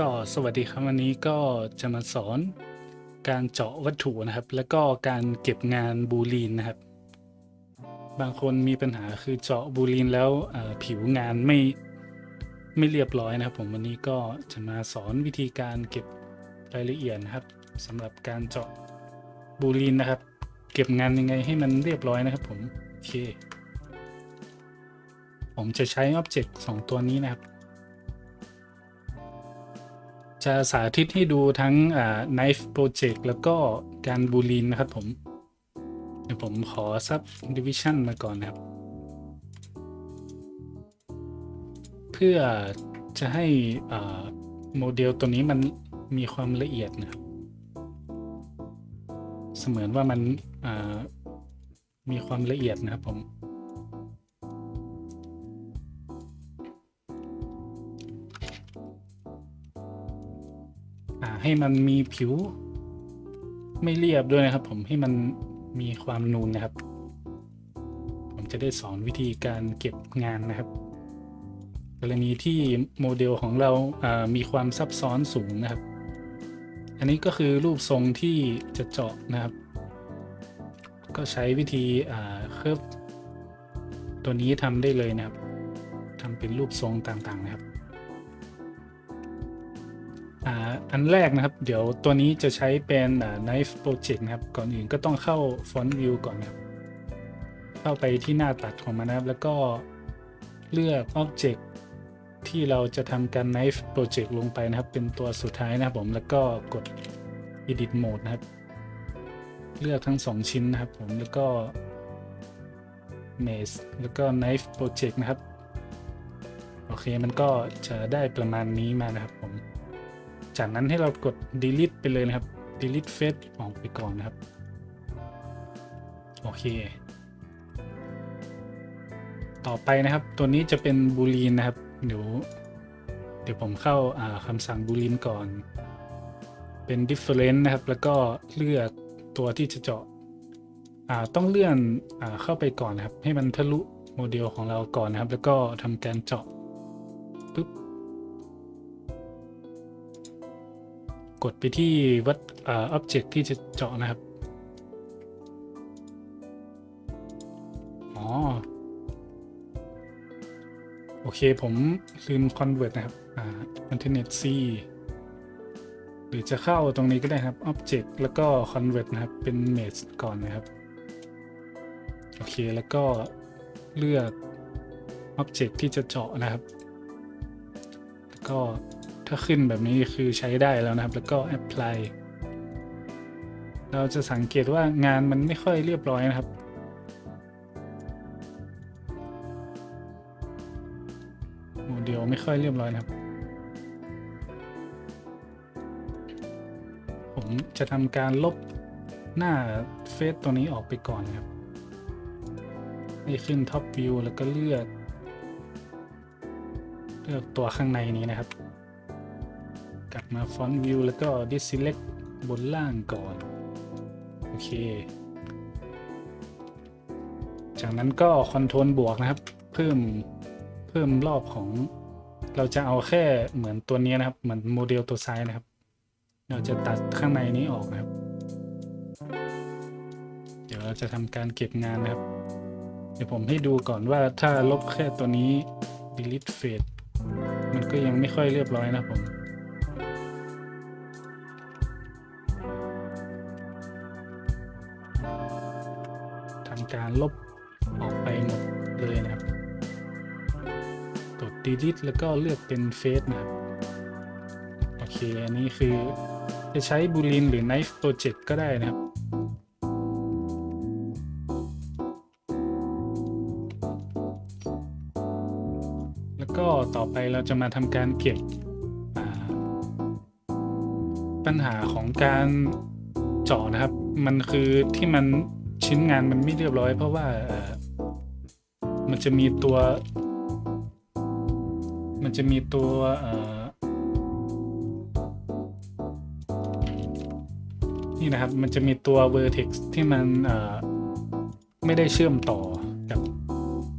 ก็สวัสดีครับวันนี้ก็จะมาสอนการเจาะวัตถุนะครับ แล้วก็การเก็บงานบูลีนนะครับ บางคนมีปัญหาคือเจาะบูลีนแล้วผิวงานไม่ไม่เรียบร้อยนะครับ ผมวันนี้ก็จะมาสอนวิธีการเก็บรายละเอียดนะครับสำหรับการเจาะบูลีนนะครับ เก็บงานยังไงให้มันเรียบร้อยนะครับ ผมโอเคผมจะใช้อ็อบเจกต์สองตัวนี้นะครับ จะสาธิตให้ดูทั้ง knife project แล้วก็การบูลีนนะครับผม เดี๋ยวผมขอ subdivision มาก่อนนะครับ เพื่อจะให้โมเดลตัวนี้มันมีความละเอียดนะครับ เสมือนว่ามันมีความละเอียดนะครับผม ให้มันมีผิว ไม่เรียบด้วยนะครับ ผมให้มันมีความนูนนะครับ ผมจะได้สอนวิธีการเก็บงานนะครับ กรณีที่โมเดลของเราอ่ามีความซับซ้อนสูงนะครับ อันนี้ก็คือรูปทรงที่จะเจาะนะครับ ก็ใช้วิธีอ่าเคิร์ฟตัวนี้ทำได้เลยนะครับทำเป็นรูปทรงต่างๆนะครับ อันแรกนะครับ เดี๋ยวตัวนี้จะใช้เป็น knife project นะครับ ก่อนอื่นก็ต้องเข้า font view ก่อนนะครับ เข้าไปที่หน้าตัดของมันนะครับ แล้วก็เลือก object ที่เราจะทำการ knife project ลงไปนะครับ เป็นตัวสุดท้ายนะครับผม แล้วก็กด edit mode นะครับ เลือกทั้ง 2 ชิ้นนะครับผม แล้วก็ mesh แล้วก็ knife project นะครับ โอเค มันก็จะได้ประมาณนี้มานะครับผม จากนั้นให้เรากด delete ไปเลยนะครับ delete face ออกไปก่อนนะครับ โอเค ต่อไปนะครับตัวนี้จะเป็นบูลีนนะครับ เดี๋ยวเดี๋ยวผมเข้าาคำสั่งบูลีนก่อน เป็น different นะครับ แล้วก็เลือกตัวที่จะเจาะาต้องเลื่อนอเข้าไปก่อนนะครับ ให้มันทะลุโมเดลของเราก่อนนะครับ แล้วก็ทำการเจาะ กดไปที่วัดอ่า object ที่จะเจาะนะครับ อ๋อ โอเคผมลืม convert นะครับ อ่า internet c หรือจะเข้าตรงนี้ก็ได้ครับ object แล้วก็ convert นะครับ เป็น mesh ก่อนนะครับ โอเคแล้วก็เลือก object ที่จะเจาะนะครับ แล้วก็ ถ้าขึ้นแบบนี้คือใช้ได้แล้วนะครับ แล้วก็ apply เราจะสังเกตว่างานมันไม่ค่อยเรียบร้อยนะครับ โมเดลไม่ค่อยเรียบร้อยนะครับ ผมจะทำการลบหน้าเฟซตัวนี้ออกไปก่อนนะครับ ให้ขึ้น Top View แล้วก็เลือก เลือกตัวข้างในนี้นะครับ กลับมา Font View แล้วก็ Deselect บนล่างก่อน โอเค จากนั้นก็ Ctrl บวกนะครับ เพิ่มเพิ่มรอบของ เราจะเอาแค่เหมือนตัวนี้นะครับ เหมือนโมเดลตัวซ้ายนะครับ เราจะตัดข้างในนี้ออกนะครับ เดี๋ยวเราจะทำการเก็บงานนะครับ เดี๋ยวผมให้ดูก่อนว่าถ้าลบแค่ตัวนี้ delete face มันก็ยังไม่ค่อยเรียบร้อยนะผม การลบออกไปหมดเลยนะครับ กด delete แล้วก็เลือกเป็น face นะครับ โอเค อันนี้คือจะใช้บูลินหรือ knife project ก็ได้นะครับแล้วก็ต่อไปเราจะมาทำการเก็บปัญหาของการเจาะนะครับ มันคือที่มัน ชิ้นงานมันไม่เรียบร้อย เพราะว่ามันจะมีตัว มันจะมีตัวนี่นะครับ มันจะมีตัว vertex ที่มันไม่ได้เชื่อมต่อกับ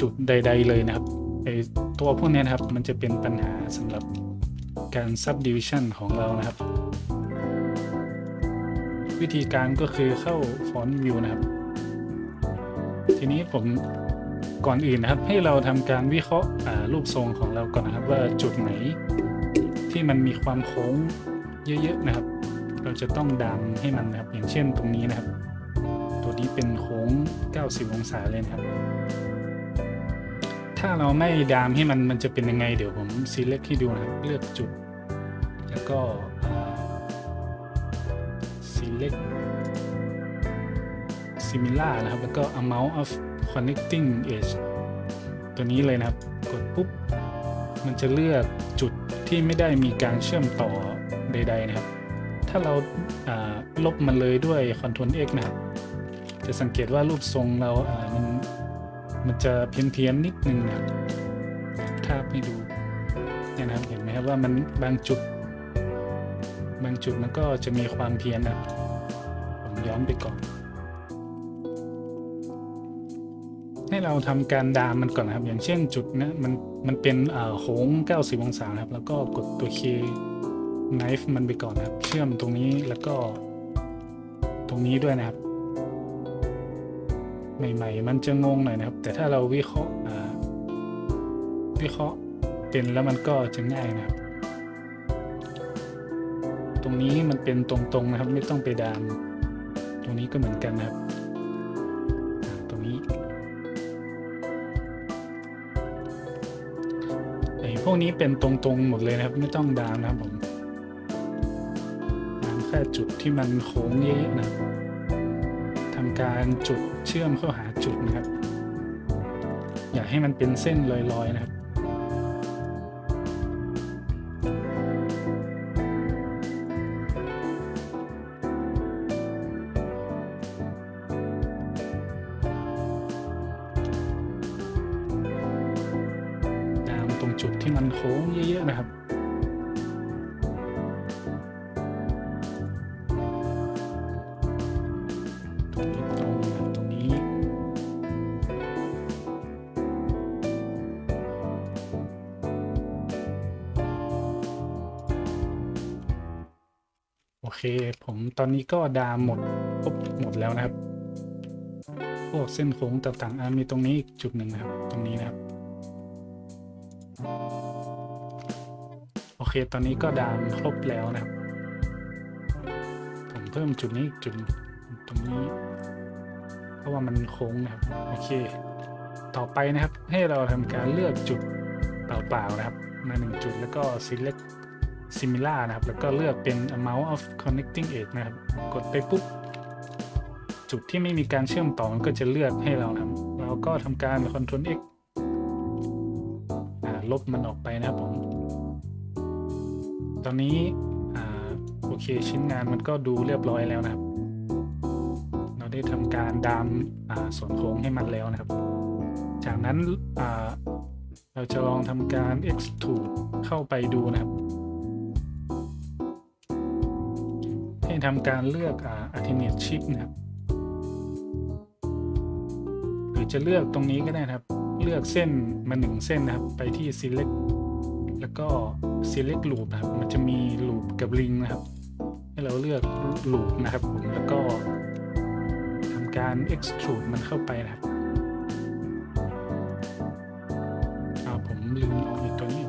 จุดใด ๆ เลยนะครับไอตัวพวกนี้นะครับ มันจะเป็นปัญหาสำหรับการ subdivision ของเรานะครับ วิธีการก็คือเข้า font view นะครับ ทีนี้ผมก่อนอื่นนะครับ ให้เราทำการวิเคราะห์รูปทรงของเราก่อนนะครับ ว่าจุดไหนที่มันมีความโค้งเยอะๆนะครับ เราจะต้องดามให้มันนะครับ อย่างเช่นตรงนี้นะครับ ตัวนี้เป็นโค้ง 90 องศาเลยนะครับ ถ้าเราไม่ดามให้มันมันจะเป็นยังไง เดี๋ยวผม select ให้ดูนะครับเลือกจุด แล้วก็อ่า select similar นะครับ แล้วก็ amount of connecting edge ตัวนี้เลยนะครับ กดปุ๊บ มันจะเลือกจุดที่ไม่ได้มีการเชื่อมต่อใด ๆ นะครับ ถ้าเราาลบมันเลยด้วย Ctrl X นะครับ จะสังเกตว่ารูปทรงเราอ่ามันมันจะเพี้ยนๆนิดนึงนะครับถ้าให้ดูเนี่ยนะครับเห็นไหมครับว่ามันบางจุด บางจุดมันก็จะมีความเพี้ยนนะครับผมย้อนไปก่อน ให้เราทำการดามมันก่อนนะครับ อย่างเช่นจุดนี้มันมันเป็นอ่าโค้ง 90 องศาครับ แล้วก็กดตัว K knife มันไปก่อนนะครับ เชื่อมตรงนี้แล้วก็ ตรงนี้ด้วยนะครับ ใหม่ ๆ มันจะงงหน่อยนะครับ แต่ถ้าเราวิเคราะห์วิเคราะห์เป็นแล้วมันก็จะง่ายนะครับ ตรงนี้มันเป็นตรงๆนะครับ ไม่ต้องไปดาม ตรงนี้ก็เหมือนกันนะครับ วกนี้เป็นตรงๆหมดเลยนะครับ ไม่ต้องดามนะครับผมดามแค่จุดที่มันโค้งเยอะๆนะทำการจุดเชื่อมเข้าหาจุดนะครับ อย่าให้มันเป็นเส้นลอยๆนะครับ จุดที่มันโค้งเยอะๆนะครับตรงนี้ตรงนี้ตรงนี้โอเค ผมตอนนี้ก็ดามหมดครบหมดแล้วนะครับ พวกเส้นโค้งต่างๆมีตรงนี้อีกจุดหนึ่งนะครับ ตรงนี้นะครับ เคตอนนี้ก็ดามครบแล้วนะครับ ผมเพิ่มจุดนี้อีกจุดตรงนี้ เพราะว่ามันโค้งนะครับ โอเค ต่อไปนะครับ ให้เราทำการเลือกจุดเปล่าๆนะครับ มาหนึ่งจุดแล้วก็ select similar นะครับ แล้วก็เลือกเป็น amount of connecting edge นะครับ กดไปปุ๊บ จุดที่ไม่มีการเชื่อมต่อมันก็จะเลือกให้เรานะครับเราก็ทำการ control X ลบมันออกไปนะครับผม ตอนนี้โอเคชิ้นงานมันก็ดูเรียบร้อยแล้วนะครับ เราได้ทำการดามส่วนโค้งให้มันแล้วนะครับ จากนั้นเราจะลองทำการ extrude เข้าไปดูนะครับ ให้ทำการเลือกอ alternate shift นะครับ หรือจะเลือกตรงนี้ก็ได้นะครับ เลือกเส้นมาหนึ่งเส้นนะครับ ไปที่ select แล้วก็ select loop นะครับมันจะมี loop กับ ring นะครับ ให้เราเลือก loop นะครับผมแล้วก็ทำการ extrude มันเข้าไปนะครับอ่าผมลืมเอาไอ้ตัวนี้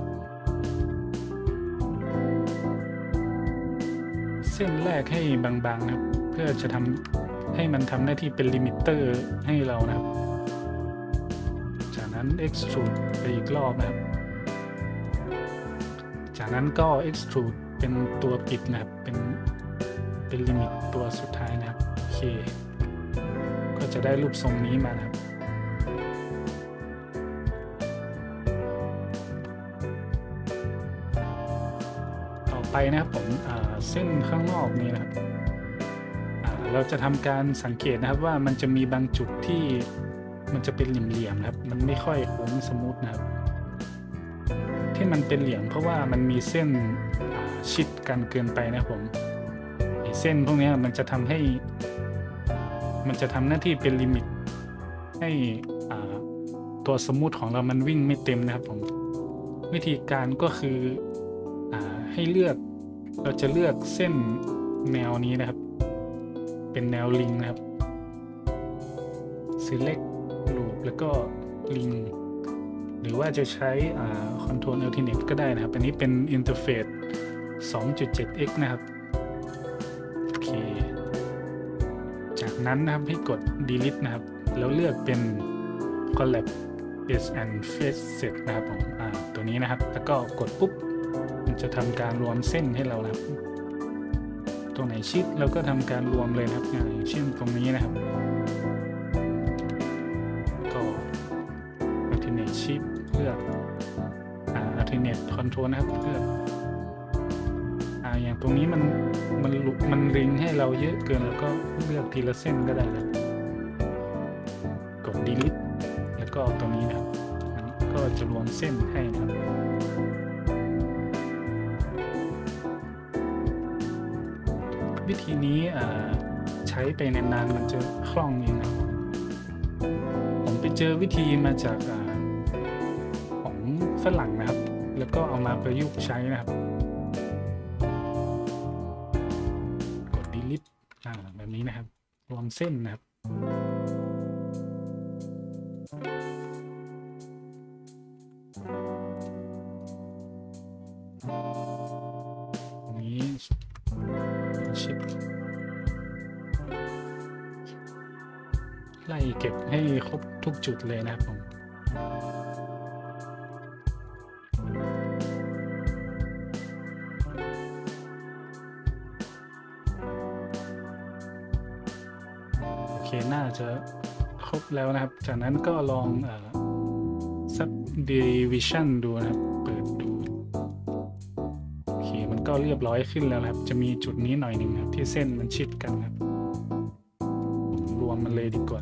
เส้นแรกให้บางๆนะครับ เพื่อจะทำให้มันทำหน้าที่เป็นลิมิเตอร์ให้เรานะครับ จากนั้น extrude ไปอีกรอบนะครับ จากนั้นก็ extrude เป็นตัวปิดนะครับ เป็น เป็นลิมิตตัวสุดท้ายนะครับ โอเค ก็จะได้รูปทรงนี้มานะครับต่อไปนะครับผมเส้นข้างนอกนี้นะครับเราจะทำการสังเกตนะครับว่ามันจะมีบางจุดที่มันจะเป็นเหลี่ยมๆนะครับ มันไม่ค่อยโค้งสมูทนะครับ ที่มันเป็นเหลี่ยมเพราะว่ามันมีเส้นชิดกันเกินไปนะผมเส้นพวกนี้มันจะทำให้ มันจะทำหน้าที่เป็นลิมิต ให้ตัวสมูทของเรามันวิ่งไม่เต็มนะครับผม วิธีการก็คืออให้เลือกเราจะเลือกเส้นแนวนี้นะครับ เป็นแนวลิงนะครับ select loop แล้วก็ลิง หรือว่าจะใช้อ่า control alternate ก็ได้นะครับ อันนี้เป็น interface 2.7x นะครับ โอเค จากนั้นนะครับให้กด delete นะครับ แล้วเลือกเป็น collab s and face set นะครับผมอ่าตัวนี้นะครับ แล้วก็กดปุ๊บ มันจะทำการรวมเส้นให้เรานะครับ ตรงไหนชิดเราก็ทำการรวมเลยนะครับอย่างเช่นตรงนี้นะครับ alternate control นะครับเลือกอ่าอย่างตรงนี้มันมันลุมันลิงให้เราเยอะเกินแล้วก็เลือกทีละเส้นก็ได้ครับกด delete แล้วก็ตรงนี้นะครับมันก็จะรวมเส้นให้นะครับวิธีนี้อ่าใช้ไปนานๆมันจะคล่องเองนะผมไปเจอวิธีมาจากอของฝรั่งนะครับ แล้วก็เอามาประยุกต์ใช้นะครับ กด delete อ่าแบบนี้นะครับ รวมเส้นนะครับ เคน่าจะครบแล้วนะครับ จากนั้นก็ลองเอ่อ subdivision ดูนะครับ เปิดดู โอเค มันก็เรียบร้อยขึ้นแล้วนะครับ จะมีจุดนี้หน่อยหนึ่งนะครับ ที่เส้นมันชิดกันครับ รวมมันเลยดีกว่า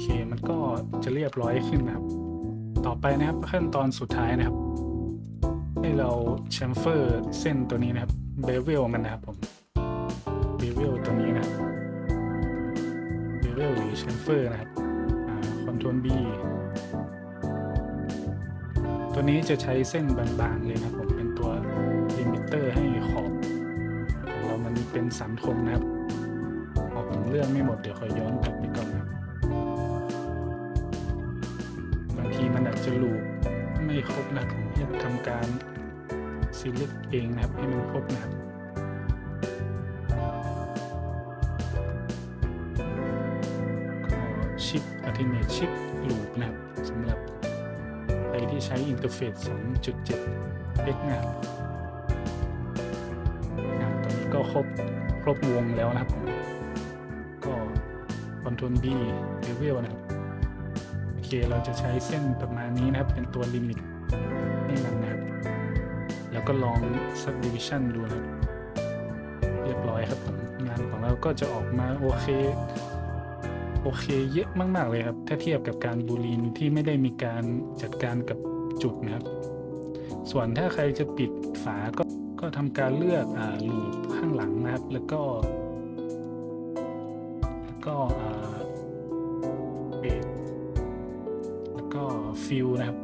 เค มันก็จะเรียบร้อยขึ้นนะครับ ต่อไปนะครับขั้นตอนสุดท้ายนะครับ ให้เราแชมเฟอร์เส้นตัวนี้นะครับเบเวลมันนะครับผมเบเวลตัวนี้นะครับเบเวลหรือแชมเฟอร์นะครับคอนโทรล B ตัวนี้จะใช้เส้นบางๆเลยนะครับผมเป็นตัวลิมิเตอร์ให้ขอบของเรามันเป็นสันคมนะครับพอผมเลื่อกไม่หมดเดี๋ยวขอย้อนกลับไปก่อนนะครับ จะลูปไม่ครบนะผมจะทำการ select เองนะครับ ให้มันครบนะครับก็ชิป Ultimate Chip Loop นะครับสำหรับใครที่ใช้อินเทอร์เฟซ2.7 x นะครับตอนนี้ก็ครบครบวงแล้วนะครับผมก็ Ctrl B Level นะครับ เคเราจะใช้เส้นประมาณนี้นะครับ เป็นตัวลิมิตให้มันนะครับ แล้วก็ลอง subdivision ดูนะครับเรียบร้อยครับผมงานของเราก็จะออกมาโอเค โอเคเยอะมาก ๆ เลยครับ ถ้าเทียบกับการบูลีนที่ไม่ได้มีการจัดการกับจุดนะครับ ส่วนถ้าใครจะปิดฝาก็ก็ทำการเลือกอ่าลูปข้างหลังนะครับ แล้วก็ แล้วก็อ่า ฟิลนะครับ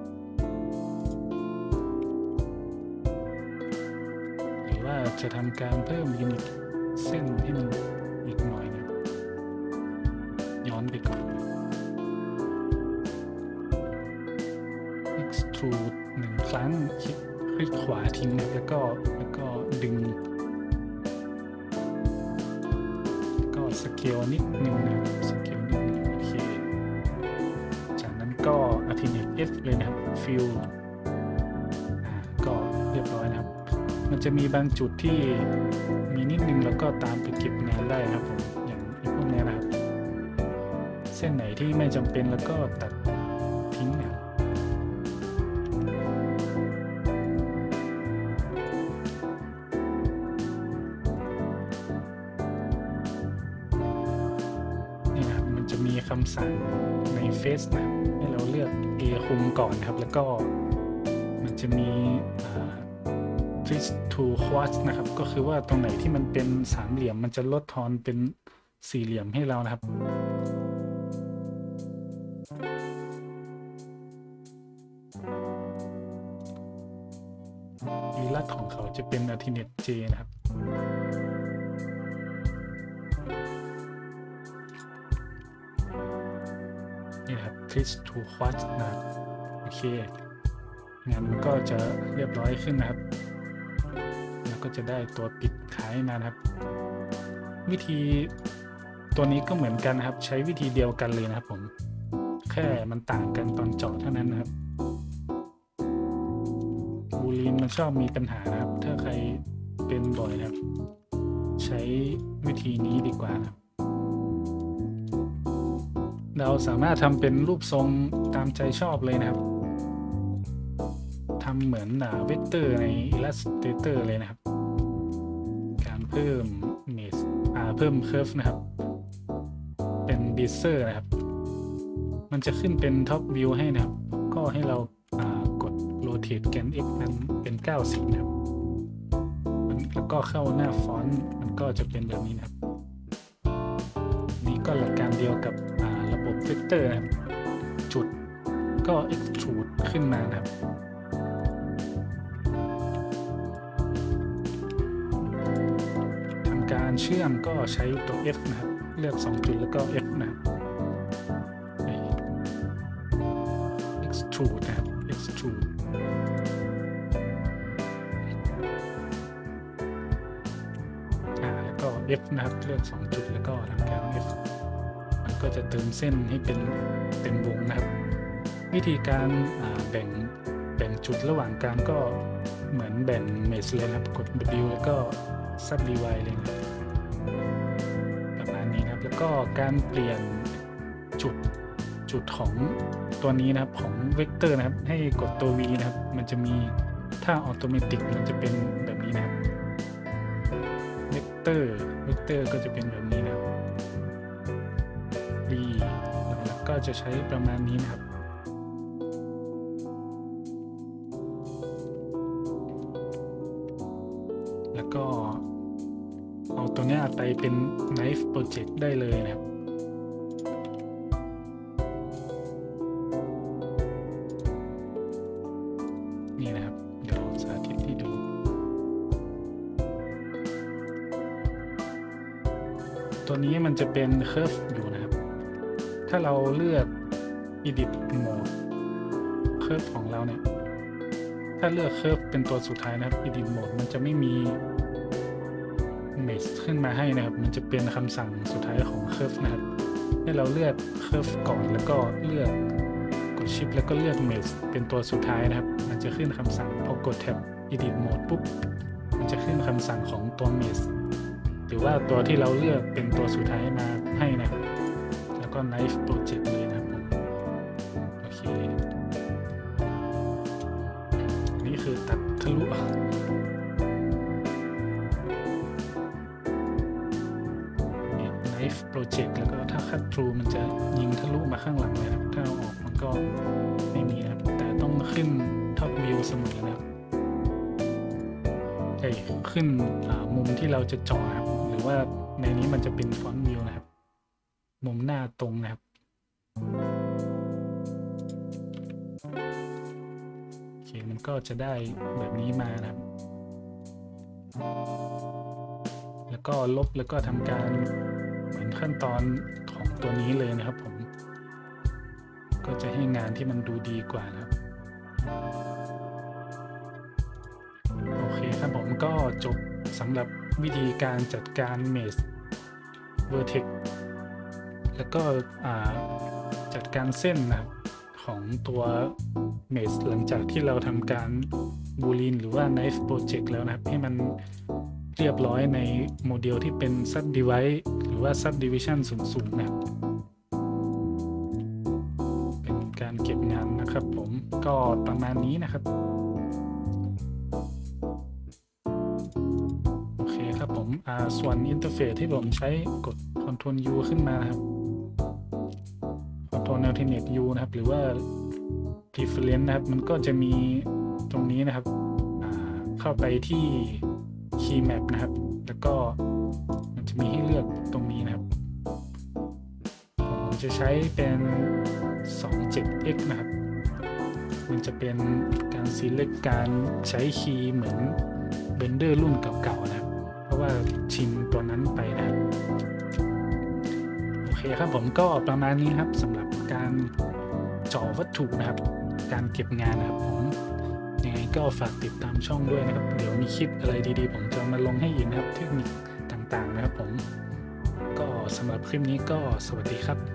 หรือว่าจะทำการเพิ่มลิมิตเส้นให้มันอีกหน่อยนะย้อนไปก่อน extrude หนึ่งครั้งคลิกคลิกขวาทิ้งนะแล้วก็แล้วก็ดึง ก็สเกลนิดนึงนะ F เลยนะครับ Fill อ่าก็เรียบร้อยนะครับ มันจะมีบางจุดที่มีนิดนึงแล้วก็ตามไปเก็บงานได้นะครับผมอย่างพวกนี้นะครับ เส้นไหนที่ไม่จำเป็นแล้วก็ตัด ก่อนนะครับ แล้วก็มันจะมีทริสทูควอ t นะครับ ก็คือว่าตรงไหนที่มันเป็นสามเหลี่ยม มันจะลดทอนเป็นสี่เหลี่ยมให้เรานะครับ วีลัดของเขาจะเป็น a l t e r n a t e J นะครับนี่นะครับ t r i s to Quad นะครับ โอเคงานมันก็จะเรียบร้อยขึ้นนะครับ แล้วก็จะได้ตัวปิดขายมานะครับ วิธีตัวนี้ก็เหมือนกันนะครับ ใช้วิธีเดียวกันเลยนะครับผมแค่มันต่างกันตอนเจาะเท่านั้นนะครับบูลีนมันชอบมีปัญหานะครับ ถ้าใครเป็นบ่อยนะครับ ใช้วิธีนี้ดีกว่านะครับ เราสามารถทำเป็นรูปทรงตามใจชอบเลยนะครับ ทำเหมือนเวกเตอร์ใน Illustrator เลยนะครับ การเพิ่มเมสเพิ่มเค r ร์ฟนะครับ เป็นดีเซอร์นะครับ มันจะขึ้นเป็นท็อปวิวให้นะครับ ก็ให้เรากด rotate แกน x นั้นเป็น 90 นะครับแล้วก็เข้าหน้าฟอนต์มันก็จะเป็นแบบนี้นะครับ นี่ก็หลักการเดียวกับระบบเวกเตอร์นะครับจุดก็ extrude ขึ้นมานะครับ การเชื่อมก็ใช้ตัว F นะครับ เลือก 2 จุดแล้วก็ F นะครับ extrude นะครับ extrude แล้วก็ F นะครับ เลือก 2 จุดแล้วก็ทำการ F มันก็จะเติมเส้นให้เป็นเต็มวงนะครับ วิธีการาแบ่งแบ่งจุดระหว่างการก็เหมือนแบ่งเมสเลยนะครับ กด W แล้วก็ sub dy เลยนะครับ แล้วก็การเปลี่ยนจุดจุดของตัวนี้นะครับของเวกเตอร์นะครับ ให้กดตัว V นะครับ มันจะมีถ้าออโตเมติกมันจะเป็นแบบนี้นะครับเวกเตอร์เวกเตอร์ก็จะเป็นแบบนี้นะครับ V แล้วก็จะใช้ประมาณนี้นะครับ เอาตัวนี้ไปเป็น knife project ได้เลยนะครับนี่นะครับเดี๋ยวสาธิตให้ดูตัวนี้มันจะเป็น curve อยู่นะครับ ถ้าเราเลือก edit mode curve ของเราเนี่ย ถ้าเลือก curve เป็นตัวสุดท้ายนะครับ edit mode มันจะไม่มี mesh ขึ้นมาให้นะครับ มันจะเป็นคำสั่งสุดท้ายของ curve นะครับ ให้เราเลือก curve ก่อนแล้วก็เลือกกด shift แล้วก็เลือก mesh เป็นตัวสุดท้ายนะครับ มันจะขึ้นคำสั่งพอกดแท็บ edit mode ปุ๊บ มันจะขึ้นคำสั่งของตัว mesh หรือว่าตัวที่เราเลือกเป็นตัวสุดท้ายมาให้นะครับ แล้วก็ knife project เลย จะจาะครับหรือว่าในนี้มันจะเป็น front view นะครับ มุมหน้าตรงนะครับ โอเคมันก็จะได้แบบนี้มานะครับ แล้วก็ลบแล้วก็ทำการเหมือนขั้นตอนของตัวนี้เลยนะครับผม ก็จะให้งานที่มันดูดีกว่านะครับโอเคครับผมก็จบสำหรับ วิธีการจัดการเมส Vertex แล้วก็จัดการเส้นนะครับของตัวเมสหลังจากที่เราทำการบูลินหรือว่า knife project แล้วนะครับ ให้มันเรียบร้อยในโมเดลที่เป็น subdivide หรือว่า subdivision สูงๆนะครับเป็นการเก็บงานนะครับผมก็ประมาณนี้นะครับ ส่วนอินเทอร์เฟซที่ผมใช้กด Ctrl U ขึ้นมานะครับ Ctrl Alternate U นะครับ หรือว่า Preference นะครับ มันก็จะมีตรงนี้นะครับเข้าไปที่ Key Map นะครับ แล้วก็มันจะมีให้เลือกตรงนี้นะครับ ผมจะใช้เป็น 27x นะครับ มันจะเป็นการ select การใช้คีย์เหมือนเบนเดอร์รุ่นเก่าๆนะครับ ราะว่าชิมตัวนั้นไปนะครับโอเคครับผมก็ประมาณนี้ครับสำหรับการเจาะวัตถุนะครับ การเก็บงานนะครับผมยังไงก็ฝากติดตามช่องด้วยนะครับ เดี๋ยวมีคลิปอะไรดีๆ ผมจะมาลงให้อีกนะครับเทคนิคต่างๆนะครับผมก็สำหรับคลิปนี้ก็สวัสดีครับ